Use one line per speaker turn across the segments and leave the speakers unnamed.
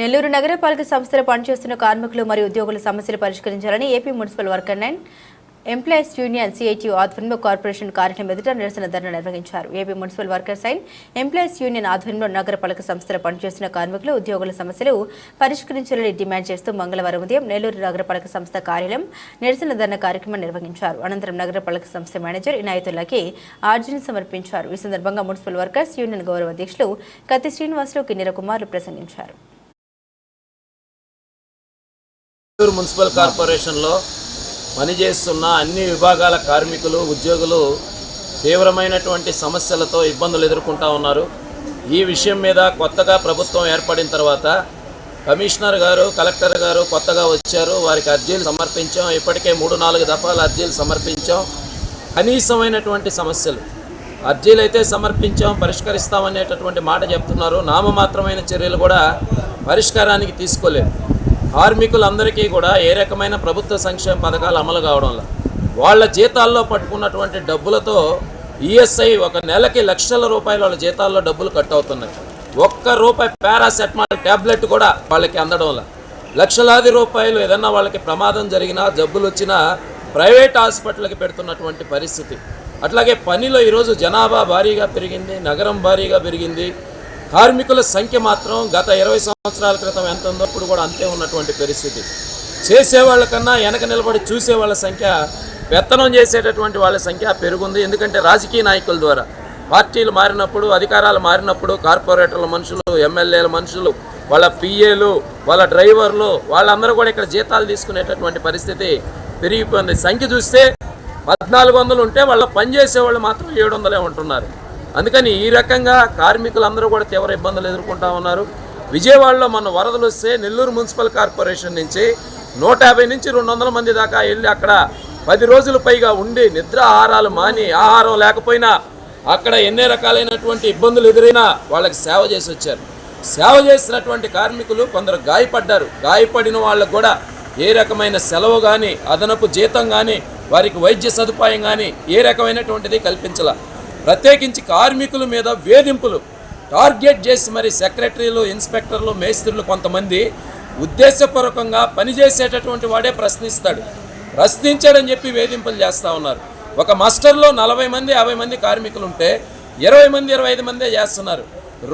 నెల్లూరు నగరపాలక సంస్థలో పనిచేస్తున్న కార్మికులు మరియు ఉద్యోగుల సమస్యలు పరిష్కరించాలని AP municipal worker and employees union CITU ఆధ్వర్యంలో కార్పొరేషన్ కార్యాలయం ఎదుట నిరసన ధర్నా నిర్వహించారు. AP municipal workers and employees union ఆధ్వర్యంలో నగరపాలక సంస్థలో పనిచేస్తున్న కార్మికులు ఉద్యోగుల సమస్యలు పరిష్కరించాలని డిమాండ్ చేస్తూ మంగళవారం ఉదయం నెల్లూరు నగరపాలక సంస్థ కార్యాలయం నిరసన ధర్నా కార్యక్రమం నిర్వహించారు. అనంతరం నగరపాలక సంస్థ మేనేజర్ ఇనాయతుల్లాకి ఆర్జీని సమర్పించారు. ఈ సందర్భంగా మున్సిపల్ వర్కర్స్ యూనియన్ గౌరవ అధ్యక్షులు కత్తి శ్రీనివాసులు కిన్నెర కుమార్లు ప్రసంగించారు.
చిత్తూరు మున్సిపల్ కార్పొరేషన్లో పనిచేస్తున్న అన్ని విభాగాల కార్మికులు ఉద్యోగులు తీవ్రమైనటువంటి సమస్యలతో ఇబ్బందులు ఎదుర్కొంటా ఉన్నారు. ఈ విషయం మీద కొత్తగా ప్రభుత్వం ఏర్పడిన తర్వాత కమిషనర్ గారు కలెక్టర్ గారు కొత్తగా వచ్చారు. వారికి అర్జీలు సమర్పించాం. ఇప్పటికే మూడు నాలుగు దఫాలు అర్జీలు సమర్పించాం. కనీసమైనటువంటి సమస్యలు. అర్జీలు అయితే సమర్పించాం పరిష్కరిస్తామనేటటువంటి మాట చెప్తున్నారు. నామమాత్రమైన చర్యలు కూడా పరిష్కారానికి తీసుకోలేదు. కార్మికులందరికీ కూడా ఏ రకమైన ప్రభుత్వ సంక్షేమ పథకాలు అమలు కావడంలో వాళ్ళ జీతాల్లో పట్టుకున్నటువంటి డబ్బులతో ఈఎస్ఐ ఒక నెలకి లక్షల రూపాయలు వాళ్ళ జీతాల్లో డబ్బులు కట్ అవుతున్నాయి. ఒక్క రూపాయి పారాసెటమాల్ ట్యాబ్లెట్ కూడా వాళ్ళకి అందడంలా లక్షలాది రూపాయలు ఏదన్నా వాళ్ళకి ప్రమాదం జరిగినా జబ్బులు వచ్చినా ప్రైవేట్ హాస్పిటల్కి పెడుతున్నటువంటి పరిస్థితి. అట్లాగే పనిలో ఈరోజు జనాభా భారీగా పెరిగింది నగరం భారీగా పెరిగింది. కార్మికుల సంఖ్య మాత్రం గత ఇరవై సంవత్సరాల క్రితం ఎంత ఉందో ఇప్పుడు కూడా అంతే ఉన్నటువంటి పరిస్థితి. చేసేవాళ్ళకన్నా వెనక నిలబడి చూసే వాళ్ళ సంఖ్య పెత్తనం చేసేటటువంటి వాళ్ళ సంఖ్య పెరుగుంది. ఎందుకంటే రాజకీయ నాయకుల ద్వారా పార్టీలు మారినప్పుడు అధికారాలు మారినప్పుడు కార్పొరేటర్ల మనుషులు ఎమ్మెల్యేల మనుషులు వాళ్ళ పిఏలు వాళ్ళ డ్రైవర్లు వాళ్ళందరూ కూడా ఇక్కడ జీతాలు తీసుకునేటటువంటి పరిస్థితి పెరిగిపోయింది. సంఖ్య చూస్తే పద్నాలుగు వందలు ఉంటే వాళ్ళ పనిచేసే వాళ్ళు మాత్రం ఏడు వందలే ఉంటున్నారు. అందుకని ఈ రకంగా కార్మికులందరూ కూడా తీవ్ర ఇబ్బందులు ఎదుర్కొంటా ఉన్నారు. విజయవాడలో మన వరదలు వస్తే నెల్లూరు మున్సిపల్ కార్పొరేషన్ నుంచి నూట యాభై నుంచి రెండు వందల మంది దాకా వెళ్ళి అక్కడ పది రోజులు పైగా ఉండి నిద్ర ఆహారాలు మాని ఆహారం లేకపోయినా అక్కడ ఎన్ని రకాలైనటువంటి ఇబ్బందులు ఎదురైనా వాళ్ళకి సేవ చేసి వచ్చారు. సేవ చేసినటువంటి కార్మికులు కొందరు గాయపడ్డారు. గాయపడిన వాళ్ళకు కూడా ఏ రకమైన సెలవు కానీ అదనపు జీతం కానీ వారికి వైద్య సదుపాయం కానీ ఏ రకమైనటువంటిది కల్పించాల. ప్రత్యేకించి కార్మికుల మీద వేధింపులు. టార్గెట్ చేసి మరి సెక్రటరీలు ఇన్స్పెక్టర్లు మేస్త్రులు కొంతమంది ఉద్దేశపూర్వకంగా పనిచేసేటటువంటి వాడే ప్రశ్నిస్తాడు. ప్రశ్నించాడని చెప్పి వేధింపులు చేస్తూ ఉన్నారు. ఒక మస్టర్లో నలభై మంది యాభై మంది కార్మికులు ఉంటే ఇరవై మంది ఇరవై ఐదు మందే చేస్తున్నారు.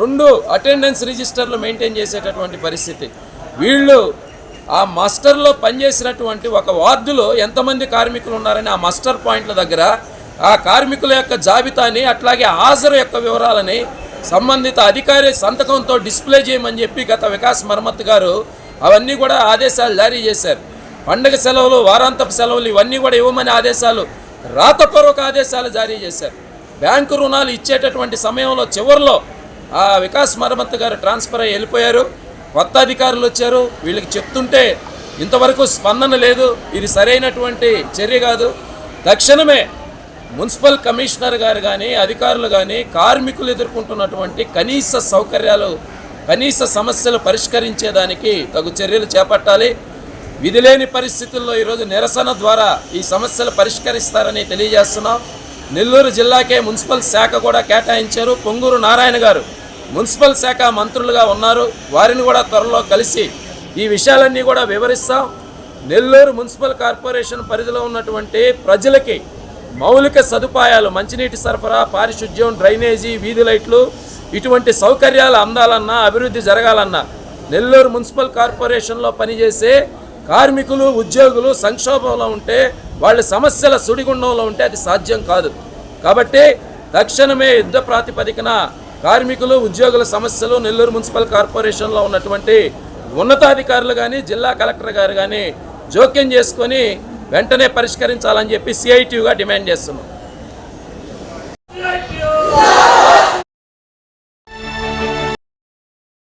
రెండు అటెండెన్స్ రిజిస్టర్లు మెయింటైన్ చేసేటటువంటి పరిస్థితి. వీళ్ళు ఆ మాస్టర్లో పనిచేసినటువంటి ఒక వార్డులో ఎంతమంది కార్మికులు ఉన్నారని ఆ మాస్టర్ పాయింట్ల దగ్గర ఆ కార్మికుల యొక్క జాబితాని అట్లాగే హాజరు యొక్క వివరాలని సంబంధిత అధికారి సంతకంతో డిస్ప్లే చేయమని చెప్పి గత వికాస్ మరమ్మత్ గారు అవన్నీ కూడా ఆదేశాలు జారీ చేశారు. పండగ సెలవులు వారాంతపు సెలవులు ఇవన్నీ కూడా ఇవ్వమని ఆదేశాలు రాతపూర్వక ఆదేశాలు జారీ చేశారు. బ్యాంకు రుణాలు ఇచ్చేటటువంటి సమయంలో చివరిలో ఆ వికాస్ మరమ్మత్ గారు ట్రాన్స్ఫర్ అయ్యి వెళ్ళిపోయారు. కొత్త అధికారులు వచ్చారు. వీళ్ళకి చెప్తుంటే ఇంతవరకు స్పందన లేదు. ఇది సరైనటువంటి చర్య కాదు. తక్షణమే మున్సిపల్ కమిషనర్ గారు కానీ అధికారులు కానీ కార్మికులు ఎదుర్కొంటున్నటువంటి కనీస సౌకర్యాలు కనీస సమస్యలు పరిష్కరించేదానికి తగు చర్యలు చేపట్టాలి. విధిలేని పరిస్థితుల్లో ఈరోజు నిరసన ద్వారా ఈ సమస్యలు పరిష్కరిస్తారని తెలియజేస్తున్నాం. నెల్లూరు జిల్లాకే మున్సిపల్ శాఖ కూడా కేటాయించారు. పొంగూరు నారాయణ గారు మున్సిపల్ శాఖ మంత్రులుగా ఉన్నారు. వారిని కూడా త్వరలో కలిసి ఈ విషయాలన్నీ కూడా వివరిస్తాం. నెల్లూరు మున్సిపల్ కార్పొరేషన్ పరిధిలో ఉన్నటువంటి ప్రజలకి మౌలిక సదుపాయాలు మంచినీటి సరఫరా పారిశుద్ధ్యం డ్రైనేజీ వీధి లైట్లు ఇటువంటి సౌకర్యాలు అందాలన్నా అభివృద్ధి జరగాలన్నా నెల్లూరు మున్సిపల్ కార్పొరేషన్లో పనిచేసే కార్మికులు ఉద్యోగులు సంక్షోభంలో ఉంటే వాళ్ళ సమస్యల సుడిగుండంలో ఉంటే అది సాధ్యం కాదు. కాబట్టి తక్షణమే యుద్ధ ప్రాతిపదికన కార్మికులు ఉద్యోగుల సమస్యలు నెల్లూరు మున్సిపల్ కార్పొరేషన్లో ఉన్నటువంటి ఉన్నతాధికారులు కానీ జిల్లా కలెక్టర్ గారు కానీ జోక్యం చేసుకొని వెంటనే పరిష్కరించాలని చెప్పి సిఐటియుగా డిమాండ్ చేస్తున్నాం.